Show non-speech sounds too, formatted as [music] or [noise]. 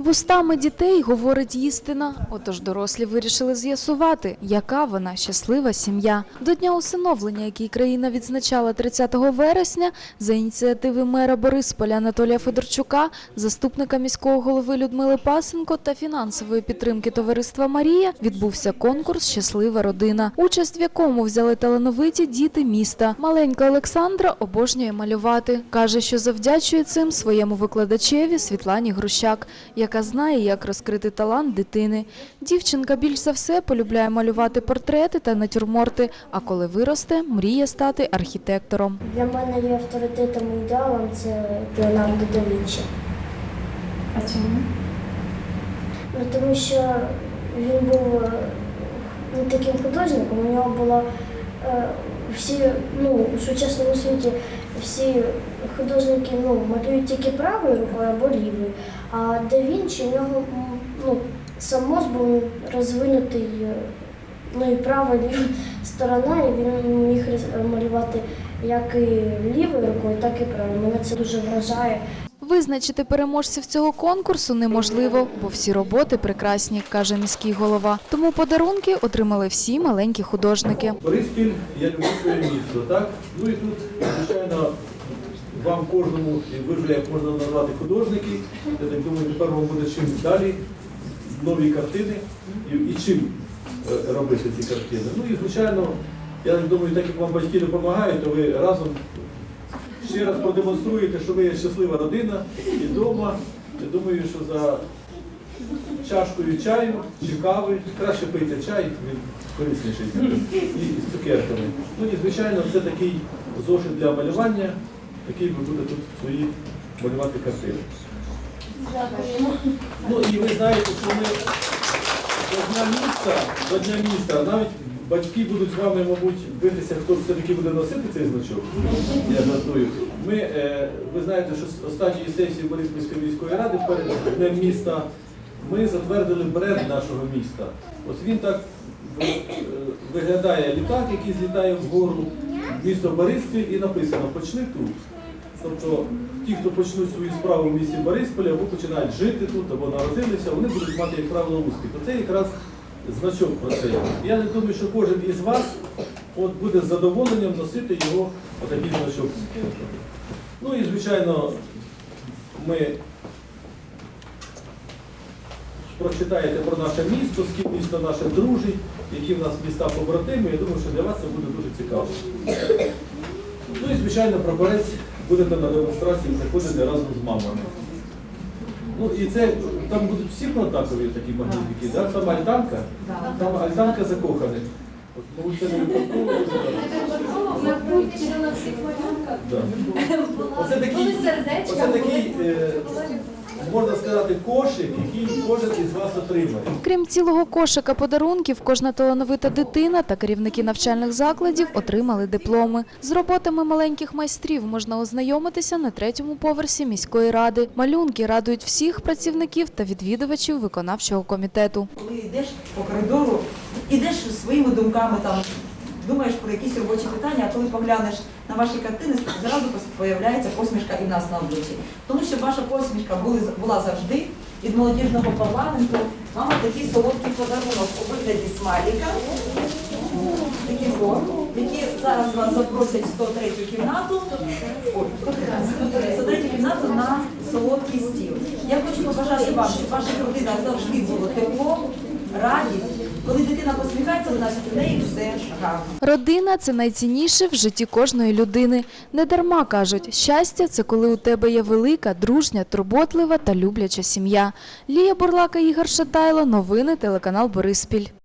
Вустами дітей говорить істина. Отож дорослі вирішили з'ясувати, яка вона щаслива сім'я. До дня усиновлення, який країна відзначала 30 вересня, за ініціативи мера Борисполя Анатолія Федорчука, заступника міського голови Людмили Пасенко та фінансової підтримки товариства Марія відбувся конкурс Щаслива родина, участь в якому взяли талановиті діти міста. Маленька Олександра обожнює малювати. каже, що завдячує цим своєму викладачеві Світлані Грущак, яка знає, як розкрити талант дитини. Дівчинка більш за все полюбляє малювати портрети та натюрморти. А коли виросте, мріє стати архітектором. Для мене є авторитетом і ідеалом це Леонардо да Вінчі. А чому? Ну, тому що він був е, ну, таким художником, у нього було е, всі, ну, у сучасному світі всі художники ну, малюють тільки правою рукою або лівою. А да Вінчі в нього ну, сам мозк був розвинутий, е, ну і права, і ліва [laughs] сторона, і він міг малювати як і лівою рукою, так і правою. Мене це дуже вражає. Визначити переможців цього конкурсу неможливо, бо всі роботи прекрасні, каже міський голова. Тому подарунки отримали всі маленькі художники. Бориспіль, я люблю місто, так? Ну і тут, звичайно, вам кожному, ви вже як можна назвати художники, я так думаю, тепер вам буде чим далі нові картини і, і чим е, робити ці картини. Ну і звичайно, я так думаю, так як вам батьки допомагають, то ви разом ще раз продемонструєте, що ви є щаслива родина і вдома. Я думаю, що за чашкою чаю чи кави, краще пийте чай, він корисніший і з цукерками. Ну і звичайно, це такий зошит для малювання, який ви будете тут свої малювати картини. Ну і ви знаєте, що ми до дня міста, до дня міста навіть батьки будуть з вами, мабуть, битися, хто все-таки буде носити цей значок. Я жартую. Ми, е, ви знаєте, що останньої сесії Бориспільської міської ради перед днем міста ми затвердили бренд нашого міста. Ось він так е, виглядає літак, який злітає вгору, місто Бориспіль і написано Почни тут. Тобто ті, хто почнуть свою справу в місті Борисполі, або починають жити тут, або народилися, вони будуть мати, як правило, успіх. Оце якраз значок про це. Я не думаю, що кожен із вас от буде з задоволенням носити його отакий значок. Ну і звичайно, ми прочитаєте про наше місто, з ким місто наше дружить, які в нас міста побратими. Я думаю, що для вас це буде дуже цікаво. Ну і звичайно, прапорець будете на демонстрації заходити разом з мамами. Ну і це там будуть всі однакові такі магнітики, да? там альтанка, там альтанка закоханих. Оце такий е, можна сказати, кошик, який кожен із вас отримає. Крім цілого кошика подарунків, кожна талановита дитина та керівники навчальних закладів отримали дипломи. З роботами маленьких майстрів можна ознайомитися на третьому поверсі міської ради. Малюнки радують всіх працівників та відвідувачів виконавчого комітету. Коли йдеш по коридору, ідеш своїми думками там, думаєш про якісь робочі питання, а коли поглянеш на ваші картини, зразу появляється посмішка і в нас на обличчі. Тому що ваша посмішка була завжди від молодіжного парламенту. Мама такий солодкий подарунок у вигляді смайліка. Такі о, які зараз вас запросять в 103 кімнату. Ой, 103 кімнату на солодкий стіл. Я хочу побажати вам, щоб в ваших родинах завжди було тепло, радість. Коли дитина посміхається, значить у неї все гарно. Родина це найцінніше в житті кожної людини. Не дарма кажуть, щастя це коли у тебе є велика, дружня, турботлива та любляча сім'я. Лія Бурлака, Ігор Шатайло, новини телеканал Бориспіль.